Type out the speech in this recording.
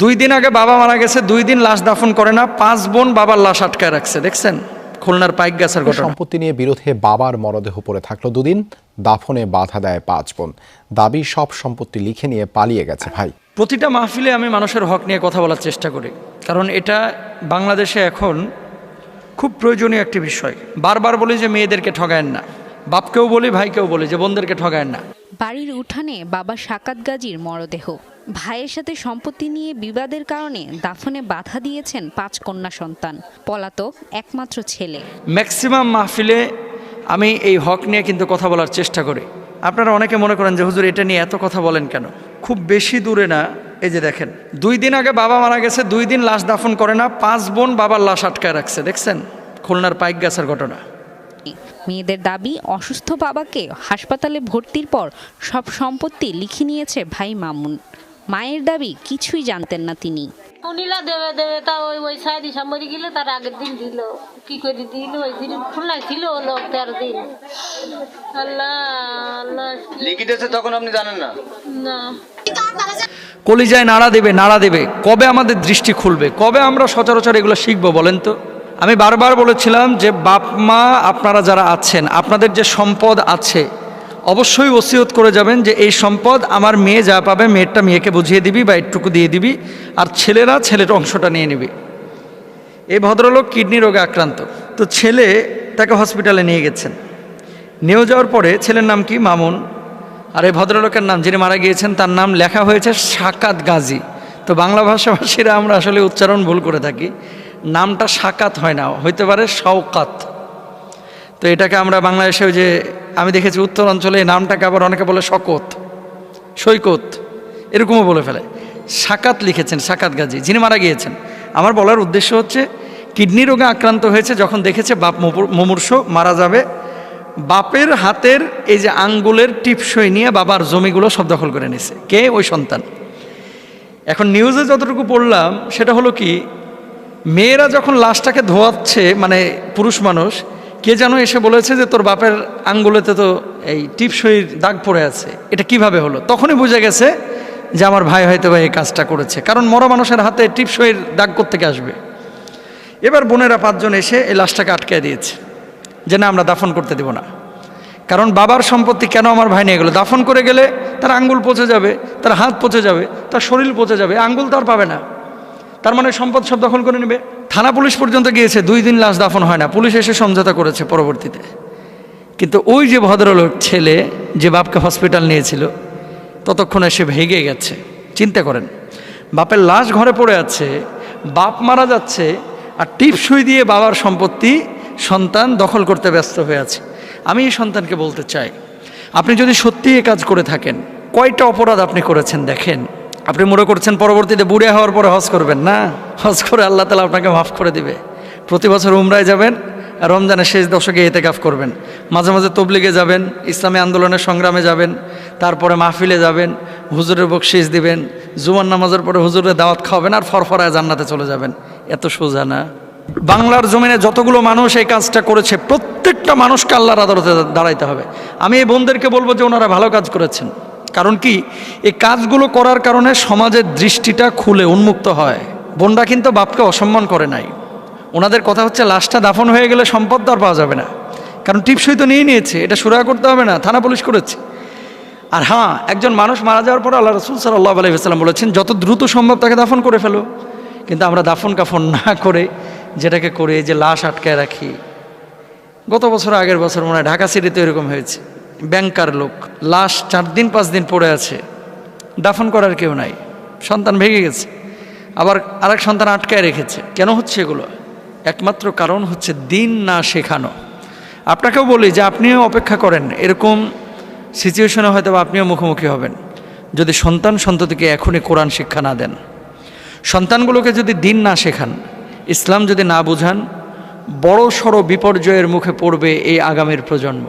দুই দিন আগে বাবা মারা গেছে দুই দিন লাশ দাফন করে না পাঁচ বোন বাবার লাশ আটকায় রাখছে দেখছেন? খুলনার পাইক গাছের ঘটনা। সম্পত্তি নিয়ে বিরোধে বাবার মরদেহ পড়ে থাকল দুদিন দাফনে বাধা দেয় পাঁচ বোন। দাবি সব সম্পত্তি লিখে নিয়ে পালিয়ে গেছে ভাই। প্রতিটা মাহফিলে আমি মানুষের হক নিয়ে কথা বলার চেষ্টা করি কারণ এটা বাংলাদেশে এখন খুব প্রয়োজনীয় একটি বিষয়। বারবার বলি যে মেয়েদেরকে ঠগায়েন না বাপকেও বলি ভাইকেও বলি যে বোনদেরকে ঠগায়েন না। বাড়ির উঠানে বাবা সাকাত গাজীর মরদেহ। ভাইয়ের সাথে সম্পত্তি নিয়ে বিবাদের কারণে দাফনে বাধা দিয়েছেন পাঁচ কন্যা সন্তান, পলাতক একমাত্র ছেলে। ম্যাক্সিমাম মাহফিলে আমি এই হক নিয়ে কিন্তু কথা বলার চেষ্টা করি। আপনারা অনেকে মনে করেন যে, হুজুর, এটা নিয়ে এত কথা বলেন কেন? খুব বেশি দূরে না, এই যে দেখেন, দুই দিন আগে বাবা মারা গেছে, দুই দিন লাশ দাফন করে না, পাঁচ বোন বাবার লাশ আটকায় রাখছে, দেখছেন? খুলনার পাইক গাছের ঘটনা। মেয়েদের দাবি অসুস্থ বাবাকে হাসপাতালে ভর্তির পর সব সম্পত্তি লিখে নিয়েছে ভাই মামুন। মায়ের দাবি কিছুই জানতেন না তিনি। উনিলা দেবে দেবে তা ওই ওই সাইড মরে গেলে তার আগের দিন দিল। কি করে দিল? ওই দিন খুলনায় ছিল লোক তেরো দিন। আল্লাহ আল্লাহ লিখিত তখন আপনি জানেন না। না। কলিজায় নাড়া দেবে নাড়া দেবে। কবে আমাদের দৃষ্টি খুলবে? কবে আমরা সচরাচর এগুলো শিখব বলেন তো? আমি বারবার বলেছিলাম যে বাপ মা আপনারা যারা আছেন, আপনাদের যে সম্পদ আছে, অবশ্যই ওসিয়ত করে যাবেন যে এই সম্পদ আমার মেয়ে যা পাবে, মেয়েরটা মেয়েকে বুঝিয়ে দিবি বা একটুকু দিয়ে দিবি, আর ছেলেরা ছেলের অংশটা নিয়ে নিবি। এই ভদ্রলোক কিডনি রোগে আক্রান্ত। তো ছেলে তাকে হসপিটালে নিয়ে গেছেন। নিয়ে যাওয়ার পরে ছেলের নাম কি? মামুন। আর এই ভদ্রলোকের নাম, যিনি মারা গিয়েছেন, তার নাম লেখা হয়েছে সাকাত গাজী। তো বাংলা ভাষাভাষীরা আমরা আসলে উচ্চারণ ভুল করে থাকি। নামটা সাকাত হয় না, হইতে পারে শওকাত। তো এটাকে আমরা বাংলাদেশে যে আমি দেখেছি উত্তর অঞ্চলে এই নামটাকে আবার অনেকে বলে শকত, সৈকত, এরকমও বলে ফেলে। সাকাত লিখেছেন, সাকাত গাজী, যিনি মারা গিয়েছেন। আমার বলার উদ্দেশ্য হচ্ছে, কিডনি রোগে আক্রান্ত হয়েছে, যখন দেখেছে বাপ মুমূর- মুমূর্ষ মারা যাবে, বাপের হাতের এই যে আঙ্গুলের টিপসই নিয়ে বাবার জমিগুলো সব দখল করে নিছে কে? ওই সন্তান। এখন নিউজে যতটুকু পড়লাম, সেটা হলো কি মেয়েরা যখন লাশটাকে ধোয়াচ্ছে মানে পুরুষ মানুষ, কে যেন এসে বলেছে যে তোর বাপের আঙ্গুলেতে তো এই টিপসইর দাগ পড়ে আছে, এটা কীভাবে হলো? তখনই বুঝে গেছে যে আমার ভাই হয়তো বা এই কাজটা করেছে, কারণ মরা মানুষের হাতে টিপসইর দাগ কোত্থেকে আসবে? এবার বোনেরা পাঁচজন এসে এই লাশটাকে আটকে দিয়েছে, যে না, আমরা দাফন করতে দেব না। কারণ বাবার সম্পত্তি কেন আমার ভাই নিয়ে গেলো? দাফন করে গেলে তার আঙ্গুল পচে যাবে, তার হাত পচে যাবে, তার শরীর পচে যাবে, আঙ্গুল তার পাবে না। তার মানে সম্পদ সব দখল করে নেবে। থানা পুলিশ পর্যন্ত গিয়েছে, দুই দিন লাশ দাফন হয় না। পুলিশ এসে সমঝোতা করেছে পরবর্তীতে। কিন্তু ওই যে ভদ্রলোক ছেলে যে বাপকে হসপিটাল নিয়েছিল, ততক্ষণে সে ভেগে গেছে। চিন্তা করেন, বাপের লাশ ঘরে পড়ে আছে, বাপ মারা যাচ্ছে, আর টিপসই দিয়ে বাবার সম্পত্তি সন্তান দখল করতে ব্যস্ত হয়ে আছে। আমি এই সন্তানকে বলতে চাই, আপনি যদি সত্যি এ কাজ করে থাকেন, কয়টা অপরাধ আপনি করেছেন দেখেন? আপনি মনে করছেন পরবর্তীতে বুড়ে হওয়ার পরে হজ করবেন? না। হজ করে আল্লাহ তালা আপনাকে মাফ করে দিবে। প্রতি বছর উমরায় যাবেন, রমজানের শেষ দশকে এতে কাফ করবেন। মাঝে মাঝে তবলিগে যাবেন, ইসলামী আন্দোলনের সংগ্রামে যাবেন, তারপরে মাহফিলে যাবেন, হুজুরের বকশিস দিবেন, জুমার নামাজের পরে হুজুরের দাওয়াত খাওয়াবেন আর ফরফরায় জান্নাতে চলে যাবেন। এত সোজা না। বাংলার জমিনে যতগুলো মানুষ এই কাজটা করেছে, প্রত্যেকটা মানুষকে আল্লাহর আদালতে দাঁড়াইতে হবে। আমি এই বোনদেরকে বলব যে ওনারা ভালো কাজ করেছেন। কারণ কি? এই কাজগুলো করার কারণে সমাজের দৃষ্টিটা খুলে উন্মুক্ত হয়। বোনরা কিন্তু বাপকে অসম্মান করে নাই। ওনাদের কথা হচ্ছে, লাশটা দাফন হয়ে গেলে সম্পদ আর পাওয়া যাবে না। কারণ টিপসই তো নিয়ে নিয়েছে, এটা সুরা করতে হবে না, থানা পুলিশ করেছে। আর হ্যাঁ একজন মানুষ মারা যাওয়ার পর আল্লাহ রসুল সাল্লাহ আলাইসাল্লাম বলেছেন, যত দ্রুত সম্ভব তাকে দাফন করে ফেলো। কিন্তু আমরা দাফন কাফন না করে যেটাকে করে যে লাশ আটকায় রাখি। গত বছর আগের বছর মনে হয় ঢাকা সিটিতে এরকম হয়েছে। ব্যাংকার লোক। লাশ চার দিন, পাঁচ দিন পড়ে আছে। দাফন করার কেউ নাই। সন্তান ভেঙে গেছে। আবার আরেক সন্তান আটকায় রেখেছে। কেন হচ্ছে এগুলো? একমাত্র কারণ হচ্ছে দিন না শেখানো। আপনাকেও বলি যে আপনিও অপেক্ষা করেন। এরকম সিচুয়েশনে হয়তো আপনিও মুখোমুখি হবেন। যদি সন্তান সন্ততিকে এখনই কোরআন শিক্ষা না দেন। সন্তানগুলোকে যদি দিন না শেখান, ইসলাম যদি না বুঝান বড় সড়ো বিপর্যয়ের মুখে পড়বে এই আগামীর প্রজন্ম।